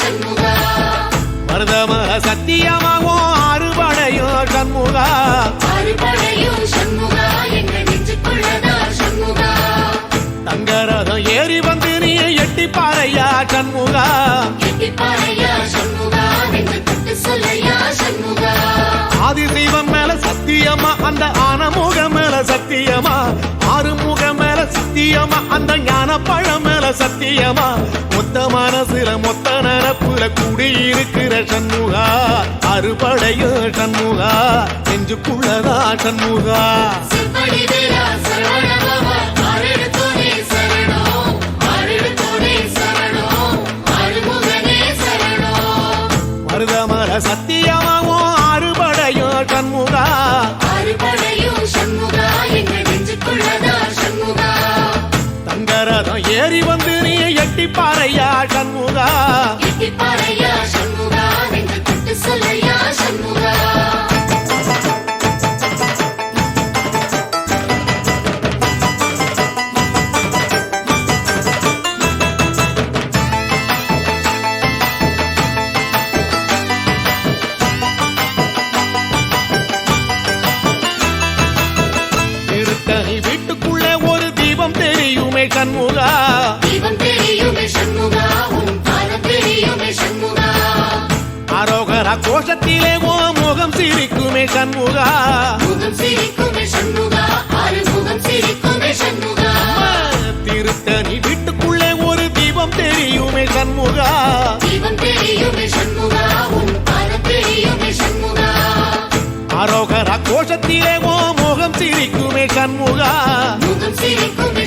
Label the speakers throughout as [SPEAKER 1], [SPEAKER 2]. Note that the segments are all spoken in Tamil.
[SPEAKER 1] சண்முகா? மருதமா சத்தியமாவும்
[SPEAKER 2] அறுபடையும் சண்முகா.
[SPEAKER 1] தங்கரதம் ஏறி வந்து நீ எட்டி பாறையா சண்முகா? ஆதிசைவம் மேல சத்தியமா அந்த ஆனமுகம் மேல சத்தியமா? சத்தியமா? அந்த ஞான பழம் மேல சத்தியமா? மொத்த மனசுல மொத்த நரப்புல கூடியிருக்கிற சண்முகா. அறுபடைய சண்முகா. நெஞ்சுக்குள்ளதா சண்முகா.
[SPEAKER 2] செவ்வடி வேலா சரவணபவா ஆறெடுத்தோனே
[SPEAKER 1] ஏறி வந்து நீ எட்டி பாறையா சண்முகா அரோகரா கோஷத்திலே ஓ முகம் சிரிக்குமே கண்முகா
[SPEAKER 2] முகம் சிரிக்குமே சண்முகா முகம் சிரிக்குமே சண்முகா.
[SPEAKER 1] திருத்தணி வீட்டுக்குள்ளே ஒரு தீபம் தெரியுமே
[SPEAKER 2] தீபம் சண்முகா சண்முகா.
[SPEAKER 1] அரோகரா கோஷத்திலே ஓ முகம் சிரிக்குமே
[SPEAKER 2] முகம் சிரிக்குமே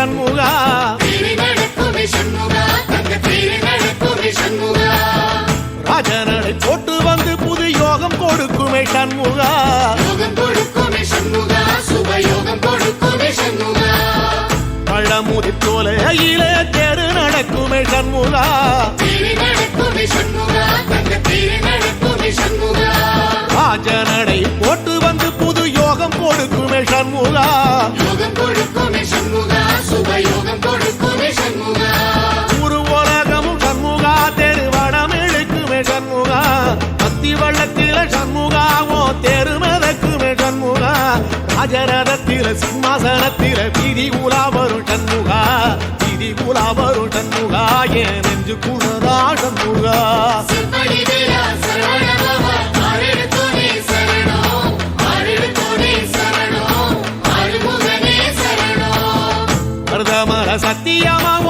[SPEAKER 1] சண்முகா. ராஜனடை போட்டு வந்து புது யோகம் கொடுக்குமே சண்முகா. பழமுதிர் சோலையில தெரு நடக்குமே சண்முகா.
[SPEAKER 2] நடக்குமே சண்முகா
[SPEAKER 1] ராஜரதத்தில சிம்மாசனத்தில வீதி உலா வரும் சண்முகா வீதி உலா வரும் சண்முகா என் நெஞ்சு குணதா சண்முகா சத்தியமாக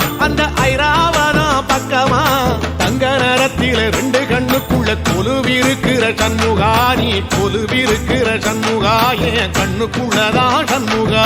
[SPEAKER 1] அந்த ஐராவனா பக்கமா? தங்க நேரத்தில ரெண்டு கண்ணுக்குள்ள கொலுவிருக்கிற சண்முகா நீ கொலுவிருக்கிற சண்முகா என் கண்ணுக்குள்ளதான் சண்முகா.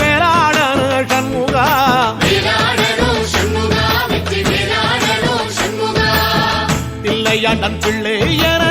[SPEAKER 1] நன் பிள்ளை என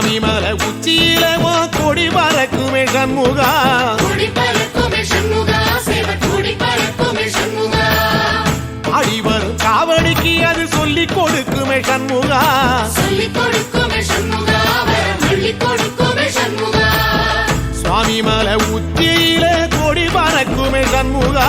[SPEAKER 1] சுவாமி மலை உச்சியில கொடி பறக்குமே சண்முகா. அடிவரும் காவடிக்கு அது சொல்லி கொடுக்குமே சண்முகா சுவாமி மலை உச்சியில கொடி பறக்குமே சண்முகா.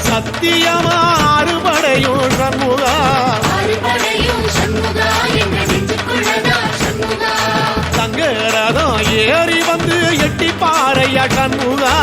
[SPEAKER 1] சத்தியமா அறுபடையும் சண்முகா தங்கரதம் ஏறி வந்து எட்டி பாறையா சண்முகா